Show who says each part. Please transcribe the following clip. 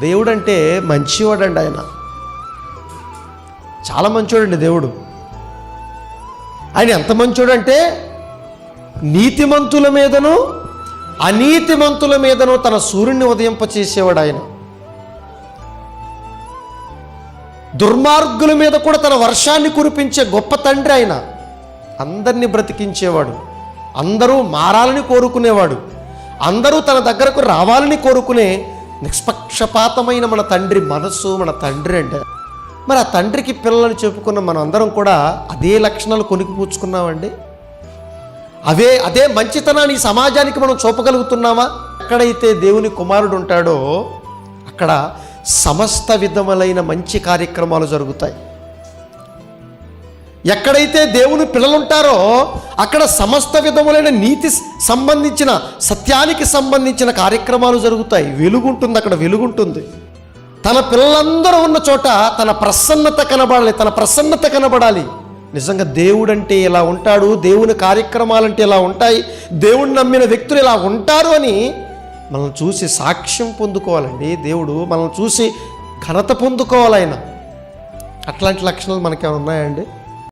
Speaker 1: దేవుడు అంటే మంచివాడండి ఆయన. చాలా మంచోడండి దేవుడు. ఆయన ఎంత మంచోడంటే నీతిమంతుల మీదను అనీతిమంతుల మీదను తన సూర్యుని ఉదయింపచేసేవాడు ఆయన. దుర్మార్గుల మీద కూడా తన వర్షాన్ని కురిపించే గొప్ప తండ్రి ఆయన. అందరినీ బ్రతికించేవాడు. అందరూ మారాలని కోరుకునేవాడు. అందరూ తన దగ్గరకు రావాలని కోరుకునే నిష్పక్షపాతమైన మన తండ్రి మనస్సు మన తండ్రి అంటే మరి ఆ తండ్రికి పిల్లలని చెప్పుకున్న మనం అందరం కూడా అదే లక్షణాలు కొనికిపుచ్చుకున్నామండి అవే అదే మంచితనాన్ని సమాజానికి మనం చూపగలుగుతున్నామా? ఎక్కడైతే దేవుని కుమారుడు ఉంటాడో అక్కడ సమస్త విధములైన మంచి కార్యక్రమాలు జరుగుతాయి. ఎక్కడైతే దేవుని పిల్లలుంటారో అక్కడ సమస్త విధములైన నీతి సంబంధించిన సత్యానికి సంబంధించిన కార్యక్రమాలు జరుగుతాయి. వెలుగుంటుంది అక్కడ వెలుగుంటుంది. తన పిల్లలందరూ ఉన్న చోట తన ప్రసన్నత కనబడాలి తన ప్రసన్నత కనబడాలి. నిజంగా దేవుడంటే ఇలా ఉంటాడు దేవుని కార్యక్రమాలంటే ఇలా ఉంటాయి దేవుడిని నమ్మిన వ్యక్తులు ఇలా ఉంటారు అని మనల్ని చూసి సాక్ష్యం పొందుకోవాలండి. దేవుడు మనల్ని చూసి ఘనత పొందుకోవాలి ఆయన. అట్లాంటి లక్షణాలు మనకేమైనా ఉన్నాయండి